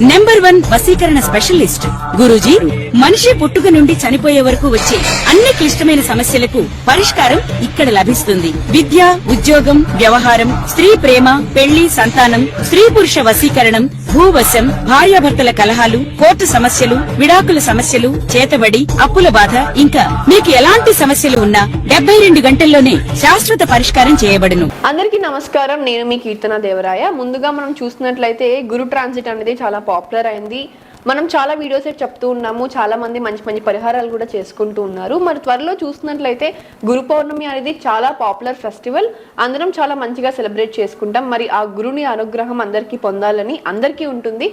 Number one వసీకరణ specialist Guruji మనిషి పుట్టుక నుండి చనిపోయే వరకు వచ్చే అన్ని క్లిష్టమైన సమస్యలకు పరిష్కారం ఇక్కడ లభిస్తుంది. విద్య ఉద్యోగం వ్యవహారం స్త్రీ ప్రేమ పెళ్ళి సంతానం స్త్రీ పురుష వసీకరణం భూవశం భార్యాభర్తల కలహాలు కోర్టు సమస్యలు విడాకుల సమస్యలు చేతబడి అప్పుల బాధ ఇంకా మీకు ఎలాంటి సమస్యలు ఉన్నా డెబ్బై రెండు గంటల్లోనే శాశ్వత పరిష్కారం చేయబడును. అందరికీ నమస్కారం. నేను మీ కీర్తన దేవరాయ. ముందుగా మనం చూసినట్లయితే గురు ట్రాన్సిట్ అనేది చాలా పాపులర్ అయింది. మనం చాలా వీడియోస్ చెప్తూ ఉన్నాము. చాలా మంది మంచి మంచి పరిహారాలు కూడా చేసుకుంటూ ఉన్నారు. మరి త్వరలో చూసినట్లయితే గురు పౌర్ణమి అనేది చాలా పాపులర్ ఫెస్టివల్. అందరం చాలా మంచిగా సెలబ్రేట్ చేసుకుంటాం. మరి ఆ గురుని అనుగ్రహం అందరికీ పొందాలని అందరికీ ఉంటుంది.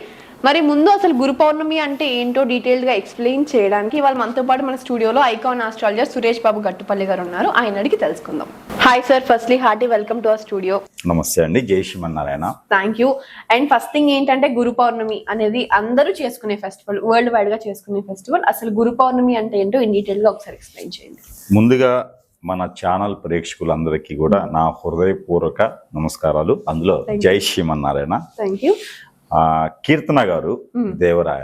మరి ముందు అసలు గురు పౌర్ణమి అంటే ఏంటో డీటెయిల్డ్గా ఎక్స్ప్లెయిన్ చేయడానికి వాళ్ళు మనతో పాటు మన స్టూడియోలో ఐకాన్ ఆస్ట్రాలజర్ సురేష్ బాబు గట్టుపల్లి గారు ఉన్నారు. ఆయన అడిగి తెలుసుకుందాం. Hi sir firstly hearty welcome to our studio నమస్తే అండి. జై Srimannarayana. Thank you and first thing ఏంటంటే గురు పౌర్ణమి అనేది అందరూ చేసుకునే ఫెస్టివల్ వరల్డ్ వైడ్గా చేసుకునే ఫెస్టివల్ అసలు గురు పౌర్ణమి అంటే ఏంటో ఇన్ డీటెయిల్గా ఒకసారి ఎక్స్ప్లెయిన్ చేయండి. ముందుగా మన ఛానల్ ప్రేక్షకులందరికీ కూడా నా హృదయపూర్వక నమస్కారాలు. అందులో జై శ్రీమన్నారాయణ. థ్యాంక్ యూ కీర్తన గారు దేవరాయ.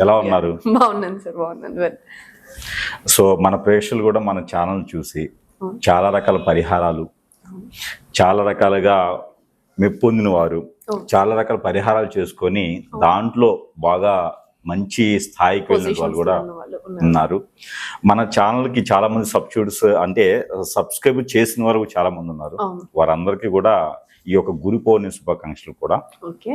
ఎలా ఉన్నారు? బాగున్నాను సార్ బాగున్నాను. సో మన ప్రేక్షకులు కూడా మన ఛానల్ చూసి చాలా రకాల పరిహారాలు చాలా రకాలుగా మెప్పొందిన వారు చాలా రకాల పరిహారాలు చేసుకొని దాంట్లో బాగా మంచి స్థాయికి వెళ్ళిన వాళ్ళు కూడా ఉన్నారు. మన ఛానల్కి చాలా మంది సబ్స్టిట్యూట్స్ అంటే సబ్స్క్రైబ్ చేసిన వారు చాలా మంది ఉన్నారు. వారందరికీ కూడా ఈ యొక్క గురు పౌర్ణమి శుభాకాంక్షలు కూడా. ఓకే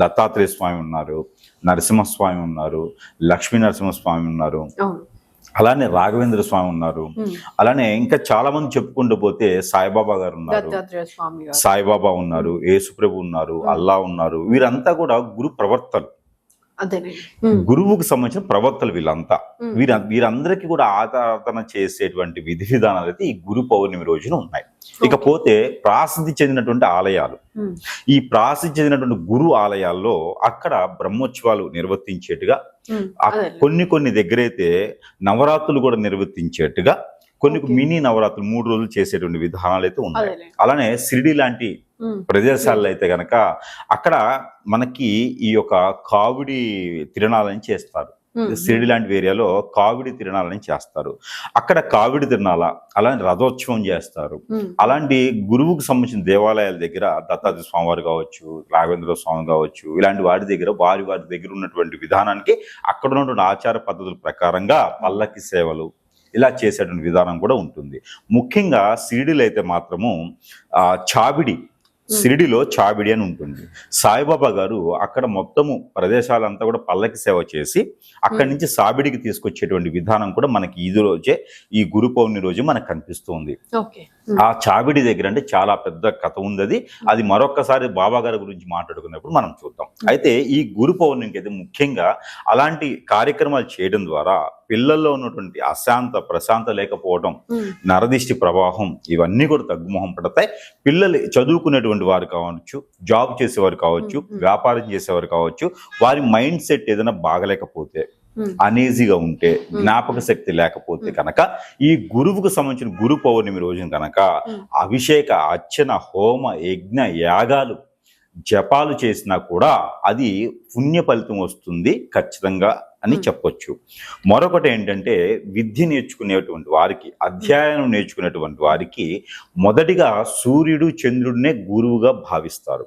దత్తాత్రేయ స్వామి ఉన్నారు నరసింహస్వామి ఉన్నారు లక్ష్మీ నరసింహస్వామి ఉన్నారు. అలానే రాఘవేంద్ర స్వామి ఉన్నారు. అలానే ఇంకా చాలా మంది చెప్పుకుంటూ పోతే సాయిబాబా గారు ఉన్నారు. సాయిబాబా ఉన్నారు యేసుప్రభు ఉన్నారు అల్లా ఉన్నారు. వీరంతా కూడా గురు ప్రవర్తలు. గురువుకు సంబంధించిన ప్రవర్తలు వీళ్ళంతా. వీర వీరందరికీ కూడా ఆరాధన చేసేటువంటి విధి విధానాలు అయితే ఈ గురు పౌర్ణమి రోజున ఉన్నాయి. ఇకపోతే ప్రాసిద్ధి చెందినటువంటి ఆలయాలు. ఈ ప్రాసిద్ధి చెందినటువంటి గురు ఆలయాల్లో అక్కడ బ్రహ్మోత్సవాలు నిర్వర్తించేట్టుగా. కొన్ని కొన్ని దగ్గరైతే నవరాత్రులు కూడా నిర్వర్తించేట్టుగా కొన్ని. మినీ నవరాత్రులు మూడు రోజులు చేసేటువంటి విధానాలు అయితే ఉన్నాయి. అలానే షిరిడి లాంటి ప్రదేశాల్లో అయితే గనక అక్కడ మనకి ఈ యొక్క కావిడి తిరణాలని చేస్తారు. షిరిడి లాంటి ఏరియాలో కావిడి తిరణాలని చేస్తారు. అక్కడ కావిడి తిరణాల అలానే రథోత్సవం చేస్తారు. అలాంటి గురువుకు సంబంధించిన దేవాలయాల దగ్గర దత్తాత్రేయ స్వామివారు కావచ్చు రాఘవేంద్ర స్వామి కావచ్చు ఇలాంటి వారి దగ్గర వారి వారి దగ్గర ఉన్నటువంటి విధానానికి అక్కడ ఉన్నటువంటి ఆచార పద్ధతుల ప్రకారంగా పల్లకి సేవలు ఇలా చేసేటువంటి విధానం కూడా ఉంటుంది. ముఖ్యంగా సిరిడిలో అయితే మాత్రము ఆ చాబిడి సిరిడిలో చాబిడి అని ఉంటుంది. సాయిబాబా గారు అక్కడ మొత్తము ప్రదేశాలంతా కూడా పల్లకి సేవ చేసి అక్కడి నుంచి సాబిడికి తీసుకొచ్చేటువంటి విధానం కూడా మనకి ఈ రోజే ఈ గురు పౌర్ణమి రోజు మనకు కనిపిస్తుంది ఓకే. ఆ చాబిడి దగ్గర అంటే చాలా పెద్ద కథ ఉంది అది అది మరొక్కసారి బాబా గారి గురించి మాట్లాడుకున్నప్పుడు మనం చూద్దాం. అయితే ఈ గురు పౌర్ణమికి అయితే ముఖ్యంగా అలాంటి కార్యక్రమాలు చేయడం ద్వారా పిల్లల్లో ఉన్నటువంటి అశాంత ప్రశాంత లేకపోవడం నరదిష్టి ప్రవాహం ఇవన్నీ కూడా తగ్గుముఖం పడతాయి. పిల్లలు చదువుకునేటువంటి వారు కావచ్చు జాబ్ చేసేవారు కావచ్చు. వ్యాపారం చేసేవారు కావచ్చు వారి మైండ్ సెట్ ఏదైనా బాగలేకపోతే అనీజీగా ఉంటే జ్ఞాపక శక్తి లేకపోతే కనుక ఈ గురువుకు సంబంధించిన గురు పౌర్ణమి రోజున కనుక. అభిషేక అర్చన హోమ యజ్ఞ యాగాలు జపాలు చేసినా కూడా అది పుణ్య ఫలితం వస్తుంది ఖచ్చితంగా అని. చెప్పొచ్చు. మరొకటి ఏంటంటే విద్య నేర్చుకునేటువంటి వారికి అధ్యయనం నేర్చుకునేటువంటి వారికి మొదటిగా సూర్యుడు చంద్రుడినే గురువుగా భావిస్తారు.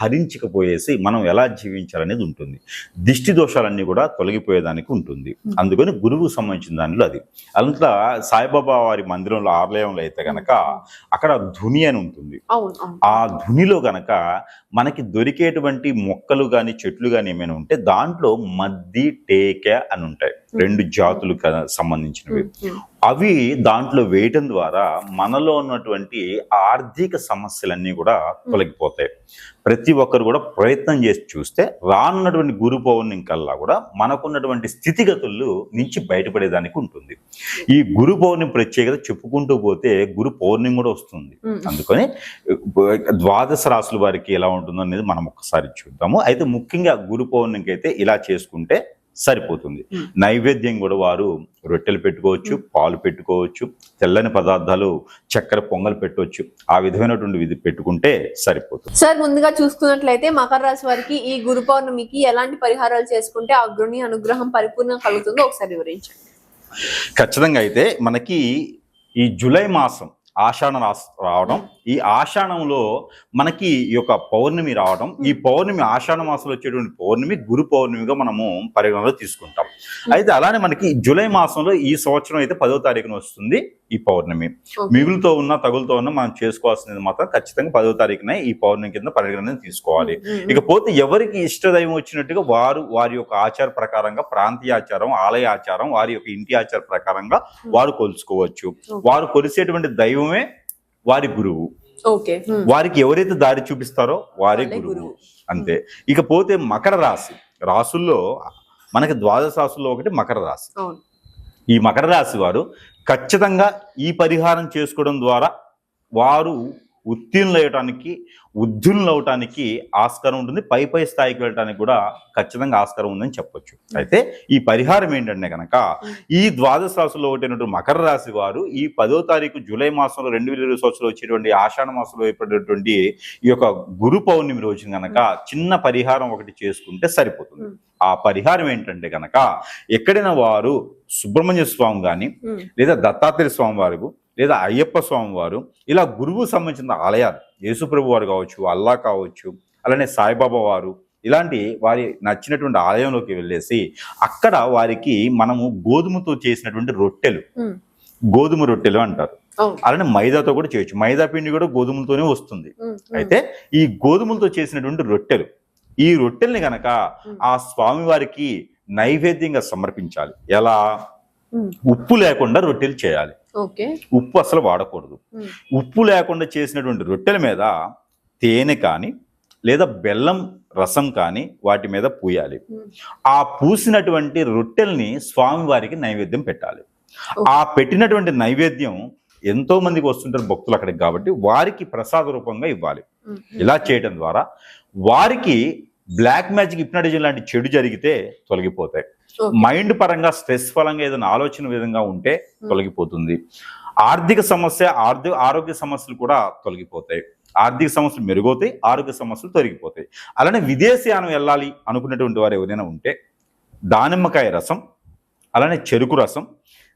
హరించకపోయేసి మనం ఎలా జీవించాలనేది ఉంటుంది. దిష్టి దోషాలన్నీ కూడా తొలగిపోయేదానికి ఉంటుంది. అందుకని గురువు సంబంధించిన దానిలో అది. అంతా సాయిబాబా వారి మందిరంలో ఆలయంలో అయితే గనక అక్కడ ధుని అని ఉంటుంది. ఆ ధునిలో గనక మనకి దొరికేటువంటి మొక్కలు గాని చెట్లు గాని ఏమైనా ఉంటే దాంట్లో మద్ది టేక అని ఉంటాయి. రెండు జాతులు క- సంబంధించినవి. అవి దాంట్లో వేయటం ద్వారా మనలో ఉన్నటువంటి ఆర్థిక సమస్యలన్నీ కూడా తొలగిపోతాయి. ప్రతి ఒక్కరు కూడా ప్రయత్నం చేసి చూస్తే రానున్నటువంటి గురు పౌర్ణమి కల్లా కూడా మనకున్నటువంటి స్థితిగతులు నుంచి బయటపడేదానికి ఉంటుంది. ఈ గురు పౌర్ణమి ప్రత్యేకత చెప్పుకుంటూ పోతే గురు పౌర్ణమి కూడా వస్తుంది. అందుకని ద్వాదశ రాసుల వారికి ఎలా ఉంటుందో అనేది మనం ఒక్కసారి చూద్దాము. అయితే ముఖ్యంగా గురు పౌర్ణమికి అయితే ఇలా చేసుకుంటే సరిపోతుంది. నైవేద్యం కూడా వారు రొట్టెలు పెట్టుకోవచ్చు పాలు పెట్టుకోవచ్చు తెల్లని పదార్థాలు చక్కెర పొంగల్ పెట్టవచ్చు ఆ విధమైనటువంటి విధి పెట్టుకుంటే సరిపోతుంది. సార్ ముందుగా చూసుకున్నట్లయితే మకర రాశి వారికి ఈ గురు పౌర్ణమికి ఎలాంటి పరిహారాలు చేసుకుంటే ఆ గురుని అనుగ్రహం పరిపూర్ణంగా కలుగుతుందో ఒకసారి వివరించండి. ఖచ్చితంగా అయితే మనకి ఈ జూలై మాసం ఆషాఢ రాస్ రావడం. ఈ ఆషాఢంలో మనకి ఈ యొక్క పౌర్ణమి రావడం. ఈ పౌర్ణమి ఆషాఢ మాసంలో వచ్చేటువంటి పౌర్ణమి గురు పౌర్ణమిగా మనము పరిగణలో తీసుకుంటాం. అయితే అలానే మనకి జూలై మాసంలో ఈ సంవత్సరం అయితే పదో తారీఖున వస్తుంది ఈ పౌర్ణమి. మిగులుతో ఉన్న తగులుతో ఉన్న మనం చేసుకోవాల్సినది మాత్రం ఖచ్చితంగా పదో తారీఖున ఈ పౌర్ణమి కింద పరిగణన తీసుకోవాలి. ఇకపోతే ఎవరికి ఇష్టదైవం వచ్చినట్టుగా వారు వారి యొక్క ఆచార ప్రకారంగా ప్రాంతీయ ఆచారం ఆలయ ఆచారం వారి యొక్క ఇంటి ఆచార ప్రకారంగా వారు కొలుచుకోవచ్చు. వారు కొలిసేటువంటి దైవమే వారి గురువు. వారికి ఎవరైతే దారి చూపిస్తారో వారే గురువు. అంతే. ఇకపోతే మకర రాశి. రాసుల్లో మనకి ద్వాదశ రాసుల్లో ఒకటి మకర రాశి. ఈ మకర రాశి వారు ఖచ్చితంగా ఈ పరిహారం చేసుకోవడం ద్వారా వారు ఉత్తీర్ణులయ్యటానికి ఉద్యులు అవటానికి ఆస్కారం ఉంటుంది. పై పై స్థాయికి వెళ్ళటానికి కూడా ఖచ్చితంగా ఆస్కారం ఉందని చెప్పొచ్చు. అయితే ఈ పరిహారం ఏంటంటే కనుక ఈ ద్వాదశ రాశిలో ఒకటైనటువంటి మకర రాశి వారు ఈ పదో తారీఖు జూలై మాసంలో రెండు వేల ఇరవై సంవత్సరంలో వచ్చేటువంటి ఆషాఢ మాసంలో ఏర్పడేటువంటి ఈ యొక్క గురు పౌర్ణమి రోజున గనక చిన్న పరిహారం ఒకటి చేసుకుంటే సరిపోతుంది. ఆ పరిహారం ఏంటంటే గనక ఎక్కడైనా వారు సుబ్రహ్మణ్య స్వామి ఉమ్, లేదా దత్తాత్రేయ స్వామి వారు లేదా అయ్యప్ప స్వామి వారు ఇలా గురువు సంబంధించిన ఆలయాలు యేసుప్రభు వారు కావచ్చు అల్లా కావచ్చు అలానే సాయిబాబా వారు ఇలాంటి వారి నచ్చినటువంటి ఆలయంలోకి వెళ్ళేసి అక్కడ వారికి మనము గోధుమతో చేసినటువంటి రొట్టెలు. గోధుమ రొట్టెలు అంటారు. అలానే మైదాతో కూడా చేయొచ్చు. మైదా పిండి కూడా గోధుమలతోనే వస్తుంది. అయితే ఈ గోధుమలతో చేసినటువంటి రొట్టెలు ఈ రొట్టెల్ని గనక ఆ స్వామివారికి నైవేద్యంగా సమర్పించాలి. ఎలా? ఉప్పు లేకుండా రొట్టెలు చేయాలి. ఉప్పు అసలు వాడకూడదు. ఉప్పు లేకుండా చేసినటువంటి రొట్టెల మీద తేనె కానీ లేదా బెల్లం రసం కానీ వాటి మీద పూయాలి. ఆ పూసినటువంటి రొట్టెల్ని స్వామివారికి నైవేద్యం పెట్టాలి. ఆ పెట్టినటువంటి నైవేద్యం ఎంతో మందికి వస్తుంటారు భక్తులు అక్కడికి కాబట్టి వారికి ప్రసాద రూపంగా ఇవ్వాలి. ఇలా చేయడం ద్వారా వారికి బ్లాక్ మ్యాజిక్ హిప్నటిజం లాంటి చెడు జరిగితే తొలగిపోతాయి. మైండ్ పరంగా స్ట్రెస్ పరంగా ఏదైనా ఆలోచన విధంగా ఉంటే తొలగిపోతుంది. ఆర్థిక సమస్య ఆర్థిక ఆరోగ్య సమస్యలు కూడా తొలగిపోతాయి. ఆర్థిక సమస్యలు మెరుగవుతాయి ఆరోగ్య సమస్యలు తొలగిపోతాయి. అలానే విదేశీయానం వెళ్ళాలి అనుకునేటువంటి వారు ఎవరైనా ఉంటే దానిమ్మకాయ రసం అలానే చెరుకు రసం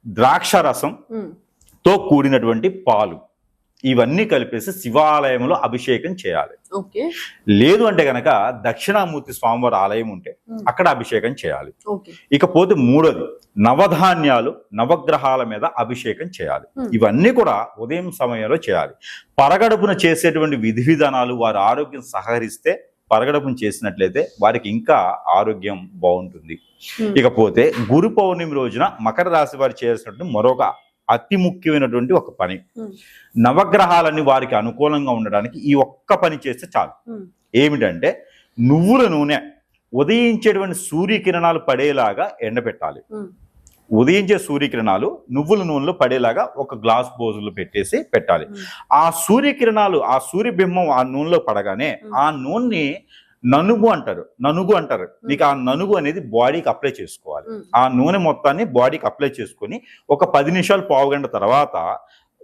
ద్రాక్ష రసం ఉమ్, తో కూడినటువంటి పాలు. ఇవన్నీ కలిపేసి శివాలయంలో అభిషేకం చేయాలి. లేదు అంటే గనక దక్షిణామూర్తి స్వామివారి ఆలయం ఉంటే. అక్కడ అభిషేకం చేయాలి. ఇకపోతే మూడోది నవధాన్యాలు నవగ్రహాల మీద అభిషేకం చేయాలి. ఇవన్నీ కూడా ఉదయం సమయంలో చేయాలి. పరగడుపున చేసేటువంటి విధి విధానాలు వారి ఆరోగ్యం సహకరిస్తే పరగడుపున చేసినట్లయితే వారికి ఇంకా ఆరోగ్యం బాగుంటుంది. ఇకపోతే గురు పౌర్ణమి రోజున మకర రాశి వారు చేసినట్టు మరొక అతి ముఖ్యమైనటువంటి ఒక పని. నవగ్రహాలన్నీ వారికి అనుకూలంగా ఉండడానికి ఈ ఒక్క పని చేస్తే చాలు. ఏమిటంటే నువ్వుల నూనె ఉదయించేటువంటి సూర్యకిరణాలు పడేలాగా ఎండబెట్టాలి. ఉదయించే సూర్యకిరణాలు నువ్వుల నూనెలో పడేలాగా ఒక గ్లాస్ బోజులు పెట్టేసి పెట్టాలి. ఆ సూర్యకిరణాలు ఆ సూర్యబింబం ఆ నూనెలో పడగానే. ఆ నూనెని ననుగు అంటారు ననుగు అంటారు. నీకు ఆ ననుగు అనేది బాడీకి అప్లై చేసుకోవాలి. ఆ నూనె మొత్తాన్ని బాడీకి అప్లై చేసుకొని ఒక పది నిమిషాలు పావు గంట తర్వాత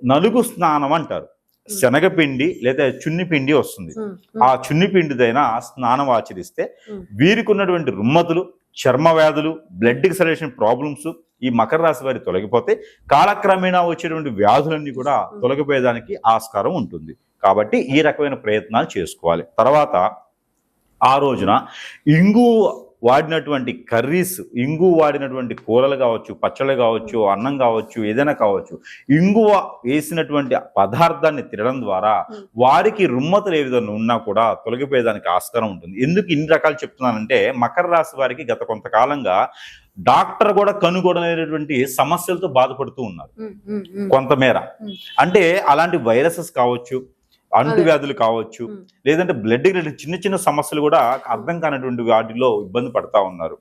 నలుగు స్నానం అంటారు. శనగపిండి లేదా చున్ని పిండి వస్తుంది. ఆ చున్ని పిండిదైనా స్నానం ఆచరిస్తే. వీరికి ఉన్నటువంటి రుమ్మతులు చర్మ వ్యాధులు బ్లడ్ సర్క్యులేషన్ ప్రాబ్లమ్స్ ఈ మకర రాశి వారి తొలగిపోతే కాలక్రమేణా వచ్చేటువంటి వ్యాధులన్నీ కూడా తొలగిపోయేదానికి ఆస్కారం ఉంటుంది. కాబట్టి ఈ రకమైన ప్రయత్నాలు చేసుకోవాలి. తర్వాత ఆ రోజున ఇంగు వాడినటువంటి కర్రీస్ ఇంగు వాడినటువంటి కూరలు కావచ్చు పచ్చళ్ళు కావచ్చు అన్నం కావచ్చు ఏదైనా కావచ్చు ఇంగువ వేసినటువంటి పదార్థాన్ని తినడం ద్వారా. వారికి రుమ్మతులు ఏ విధంగా ఉన్నా కూడా తొలగిపోయేదానికి ఆస్కారం ఉంటుంది ఎందుకు ఇన్ని రకాలు చెప్తున్నానంటే మకర రాశి వారికి గత కొంతకాలంగా డాక్టర్ కూడా కనుగొనలేనటువంటి సమస్యలతో బాధపడుతూ ఉన్నారు. కొంతమేర. అంటే అలాంటి వైరసెస్ కావచ్చు అంటువ్యాధులు కావచ్చు. లేదంటే బ్లడ్ రిలేటెడ్ చిన్న చిన్న సమస్యలు కూడా అర్థం కానటువంటి వాటిలో ఇబ్బంది పడతా ఉన్నారు.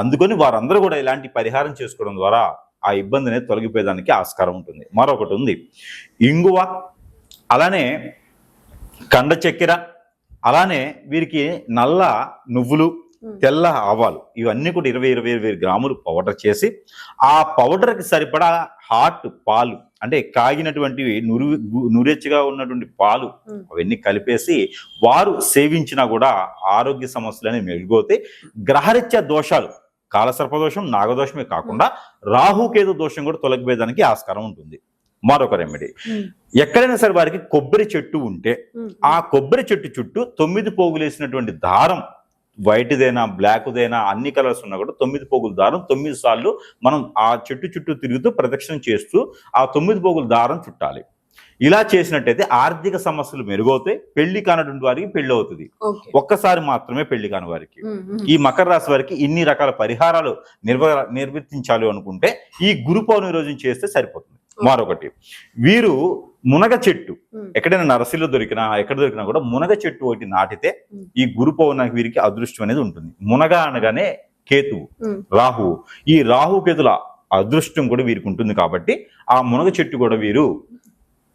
అందుకని వారందరూ కూడా ఇలాంటి పరిహారం చేసుకోవడం ద్వారా ఆ ఇబ్బంది అనేది తొలగిపోయేదానికి ఆస్కారం ఉంటుంది మరొకటి ఉంది ఇంగువ అలానే కండ చక్కెర అలానే వీరికి నల్ల నువ్వులు. తెల్ల ఆవాలు ఇవన్నీ కూడా ఇరవై ఇరవై ఇరవై గ్రాములు పౌడర్ చేసి ఆ పౌడర్కి సరిపడా హాట్ పాలు అంటే కాగినటువంటివి నురు నురెచ్చగా ఉన్నటువంటి పాలు. అవన్నీ కలిపేసి వారు సేవించినా కూడా ఆరోగ్య సమస్యలు అనేవి మెరుగవుతాయి గ్రహరీత్యా దోషాలు కాలసర్పదోషం నాగదోషమే కాకుండా రాహుకేతు దోషం కూడా తొలగిపోయేదానికి ఆస్కారం ఉంటుంది మరొక రెమెడీ. ఎక్కడైనా సరే వారికి కొబ్బరి చెట్టు ఉంటే. ఆ కొబ్బరి చెట్టు చుట్టూ తొమ్మిది పోగులేసినటువంటి దారం వైట్దైనా బ్లాక్దైనా అన్ని కలర్స్ ఉన్నా కూడా తొమ్మిది పోగుల దారం తొమ్మిది సార్లు మనం ఆ చెట్టు చుట్టూ తిరుగుతూ ప్రదక్షిణ చేస్తూ ఆ తొమ్మిది పోగుల దారం చుట్టాలి ఇలా చేసినట్టయితే ఆర్థిక సమస్యలు మెరుగవుతాయి పెళ్ళి కానటువంటి వారికి పెళ్ళి అవుతుంది. ఒక్కసారి మాత్రమే పెళ్ళి కాని వారికి. ఈ మకర రాశి వారికి ఇన్ని రకాల పరిహారాలు నిర్వ నిర్వర్తించాలి అనుకుంటే ఈ గురు పౌర్ణమి రోజున చేస్తే సరిపోతుంది మరొకటి. వీరు మునగ చెట్టు. ఎక్కడైనా నరసిలో దొరికినా ఎక్కడ దొరికినా కూడా మునగ చెట్టు ఒకటి నాటితే. ఈ గురు పౌర్ణమికి వీరికి అదృష్టం అనేది ఉంటుంది. మునగ అనగానే కేతువు. రాహువు. ఈ రాహు కేతుల అదృష్టం కూడా వీరికి ఉంటుంది కాబట్టి ఆ మునగ చెట్టు కూడా వీరు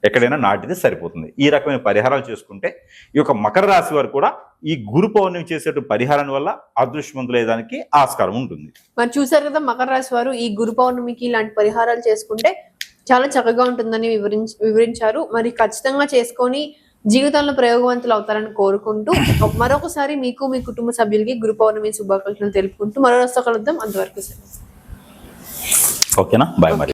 ఎక్కడైనా నాటితే సరిపోతుంది. ఈ రకమైన పరిహారాలు చేసుకుంటే ఈ యొక్క మకర రాశి వారు కూడా ఈ గురు పౌర్ణమి చేసే పరిహారం వల్ల అదృష్టవంతులయ్యేదానికి ఆస్కారం ఉంటుంది. మరి చూసారు కదా మకర రాశి వారు ఈ గురు పౌర్ణమికి ఇలాంటి పరిహారాలు చేసుకుంటే చాలా చక్కగా ఉంటుందని వివరించి వివరించారు. మరి ఖచ్చితంగా చేసుకొని జీవితంలో ప్రయోగవంతులు అవుతారని కోరుకుంటూ మరొకసారి మీకు మీ కుటుంబ సభ్యులకి గురు పౌర్ణమి శుభాకాంక్షలు తెలుపుకుంటూ మరో రోజుతో కలుద్దాం. అంతవరకు సార్ ఓకేనా? బాయ్ మరి.